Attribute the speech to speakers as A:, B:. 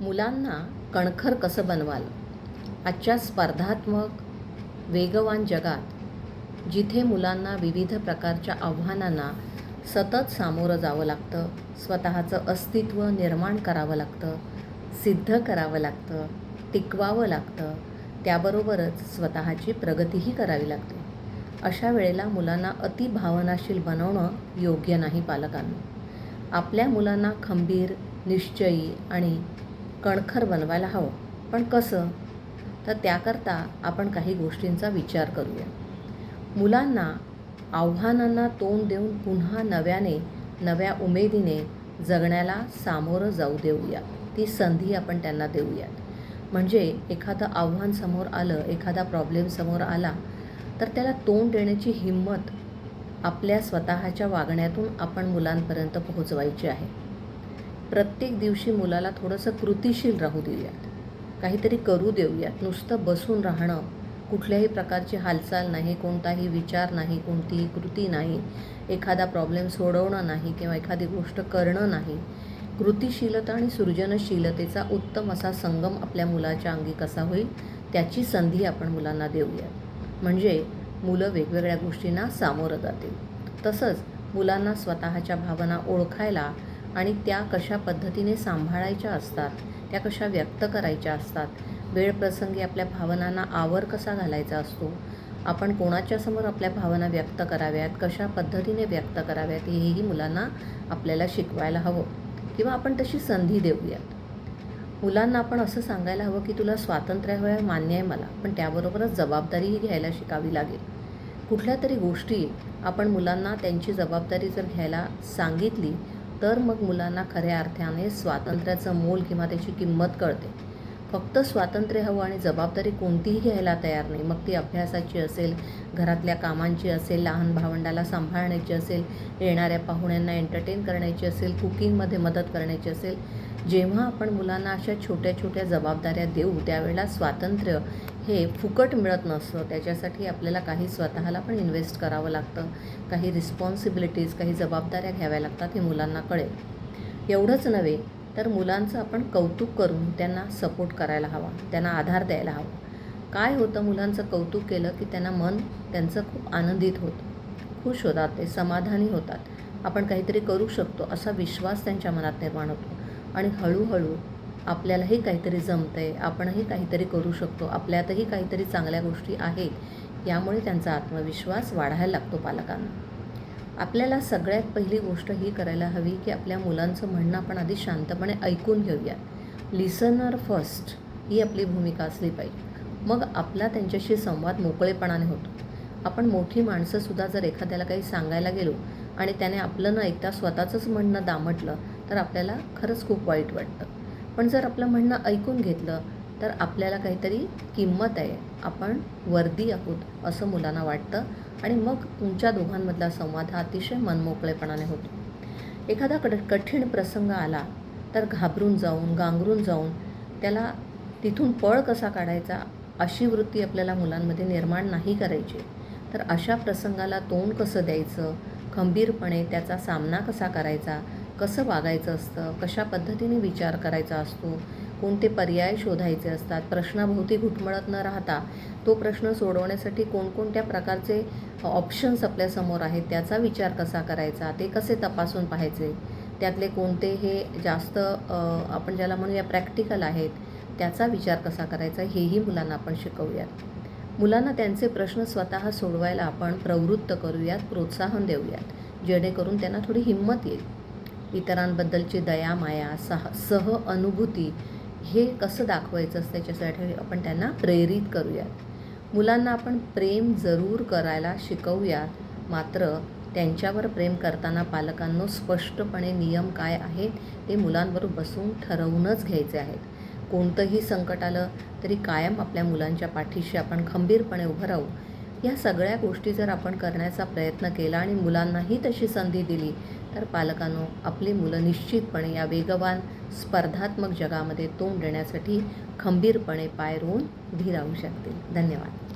A: मुलांना कणखर कसं बनवाल? आजच्या स्पर्धात्मक वेगवान जगात जिथे मुलांना विविध प्रकारच्या आव्हानांना सतत सामोरं जावं लागतं स्वतःचं अस्तित्व निर्माण करावं लागतं सिद्ध करावं लागतं टिकवावं लागतं त्याबरोबरच स्वतःची प्रगतीही करावी लागते. अशा वेळेला मुलांना अति भावनाशील बनवणं योग्य नाही पालकांना. आपल्या मुलांना खंबीर निश्चयी आणि कणखर बनवायला हवं. पण कसं? तर त्याकरता आपण काही गोष्टींचा विचार करूया. मुलांना आव्हानांना तोंड देऊन पुन्हा नव्याने नव्या उमेदीने जगण्याला सामोरं जाऊ देऊया. ती संधी आपण त्यांना देऊयात. म्हणजे एखादं आव्हान समोर आलं एखादा प्रॉब्लेम समोर आला तर त्याला तोंड देण्याची हिंमत आपल्या स्वतःच्या वागण्यातून आपण मुलांपर्यंत पोहोचवायची आहे. प्रत्येक दिवशी मुलाला थोडंसं कृतिशील राहू देऊयात. काहीतरी करू देऊयात. नुसतं बसून राहणं कुठल्याही प्रकारची हालचाल नाही कोणताही विचार नाही कोणतीही कृती नाही एखादा प्रॉब्लेम सोडवणं नाही किंवा एखादी गोष्ट करणं नाही. कृतिशीलता आणि सृजनशीलतेचा उत्तम असा संगम आपल्या मुलाच्या अंगी कसा होईल त्याची संधी आपण मुलांना देऊया म्हणजे मुलं वेगवेगळ्या गोष्टींना सामोरं जातील. तसंच मुलांना स्वतःच्या भावना ओळखायला आणि त्या कशा पद्धतीने सांभाळायच्या असतात त्या कशा व्यक्त करायच्या असतात वेळप्रसंगी आपल्या भावनांना आवर कसा घालायचा असतो आपण कोणाच्यासमोर आपल्या भावना व्यक्त कराव्यात कशा पद्धतीने व्यक्त कराव्यात हेही मुलांना आपल्याला शिकवायला हवं किंवा आपण तशी संधी देऊयात. मुलांना आपण असं सांगायला हवं की तुला स्वातंत्र्य हवं मान्य आहे मला पण त्याबरोबरच जबाबदारीही घ्यायला शिकावी लागेल. कुठल्या तरी गोष्टी आपण मुलांना त्यांची जबाबदारी जर घ्यायला सांगितली तर मग मुलांना खऱ्या अर्थाने स्वातंत्र्याचं मोल किंवा त्याची किंमत कळते. फक्त स्वातंत्र्य हवं आणि जबाबदारी कोणतीही घ्यायला तयार नाही. मग ती अभ्यासाची असेल घरातल्या कामांची असेल लहान भावंडाला सांभाळण्याची असेल येणाऱ्या पाहुण्यांना एंटरटेन करण्याची असेल कुकिंगमध्ये मदत करण्याची असेल जेव्हा आपण मुलांना अशा छोट्या छोट्या जबाबदाऱ्या देऊ त्यावेळेला स्वातंत्र्य हे फुकट मिळत नसतं. त्याच्यासाठी आपल्याला काही स्वतःला पण इन्व्हेस्ट करावं लागतं. काही रिस्पॉन्सिबिलिटीज काही जबाबदाऱ्या घ्याव्या लागतात हे मुलांना कळेल. एवढंच नव्हे तर मुलांचं आपण कौतुक करून त्यांना सपोर्ट करायला हवा त्यांना आधार द्यायला हवा. काय होतं मुलांचं कौतुक केलं की त्यांना मन त्यांचं खूप आनंदित होतं. खुश होतात ते समाधानी होतात. आपण काहीतरी करू शकतो असा विश्वास त्यांच्या मनात निर्माण होतो. आणि हळूहळू आपल्यालाही काहीतरी जमतं आहे आपणही काहीतरी करू शकतो आपल्यातही काहीतरी चांगल्या गोष्टी आहेत यामुळे त्यांचा आत्मविश्वास वाढायला लागतो पालकांना. आपल्याला सगळ्यात पहिली गोष्ट ही करायला हवी की आपल्या मुलांचं म्हणणं आपण आधी शांतपणे ऐकून घेऊया. लिसनर फर्स्ट ही आपली भूमिका असली पाहिजे. मग आपला त्यांच्याशी संवाद मोकळेपणाने होतो. आपण मोठी माणसंसुद्धा जर एखाद्याला काही सांगायला गेलो आणि त्याने आपलं न ऐकता स्वतःचंच म्हणणं दामटलं तर आपल्याला खरंच खूप वाईट वाटतं. पण जर आपलं म्हणणं ऐकून घेतलं तर आपल्याला काहीतरी किंमत आहे. आपण वर्दी आहोत असं मुलांना वाटतं. आणि मग तुमच्या दोघांमधला संवाद हा अतिशय मनमोकळेपणाने होतो. एखादा कड कठीण प्रसंग आला तर घाबरून जाऊन गांगरून जाऊन त्याला तिथून पळ कसा काढायचा अशी वृत्ती आपल्याला मुलांमध्ये निर्माण नाही करायची. तर अशा प्रसंगाला तोंड कसं द्यायचं खंबीरपणे त्याचा सामना कसा करायचा कसं वागायचं असतं? कशा पद्धतीने विचार करायचा असतो? कोणते पर्याय शोधायचे असतात? प्रश्नाभोवती घुटमळत न राहता तो प्रश्न सोडवण्यासाठी कोणकोणत्या प्रकारचे ऑप्शन्स आपल्यासमोर आहेत? त्याचा विचार कसा करायचा? ते कसे तपासून पाहायचे? त्यातले कोणते हे जास्त आपण ज्याला म्हणूया प्रॅक्टिकल आहेत त्याचा विचार कसा करायचा? हेही मुलांना आपण शिकवूयात. मुलांना त्यांचे प्रश्न स्वतः सोडवायला आपण प्रवृत्त करूयात प्रोत्साहन देऊयात. जेणेकरून त्यांना थोडी हिंमत येईल. इतरांबद्दलची दया माया सह सह अनुभूती हे कसं दाखवायचं असतं त्याच्यासाठी आपण त्यांना प्रेरित करूयात. मुलांना आपण प्रेम जरूर करायला शिकवूयात मात्र त्यांच्यावर प्रेम करताना पालकांनो स्पष्टपणे नियम काय आहेत ते मुलांवर बसून ठरवूनच घ्यायचे आहेत. कोणतंही संकट आलं तरी कायम आपल्या मुलांच्या पाठीशी आपण खंबीरपणे उभं राहू. या सगळ्या गोष्टी जर आपण करण्याचा प्रयत्न केला आणि मुलांनाही तशी संधी दिली तर पालकांनो आपली मुलं निश्चितपणे या वेगवान स्पर्धात्मक जगामध्ये तोंड देण्यासाठी खंबीरपणे पाय रोवून धीरावू राहू शकतील. धन्यवाद.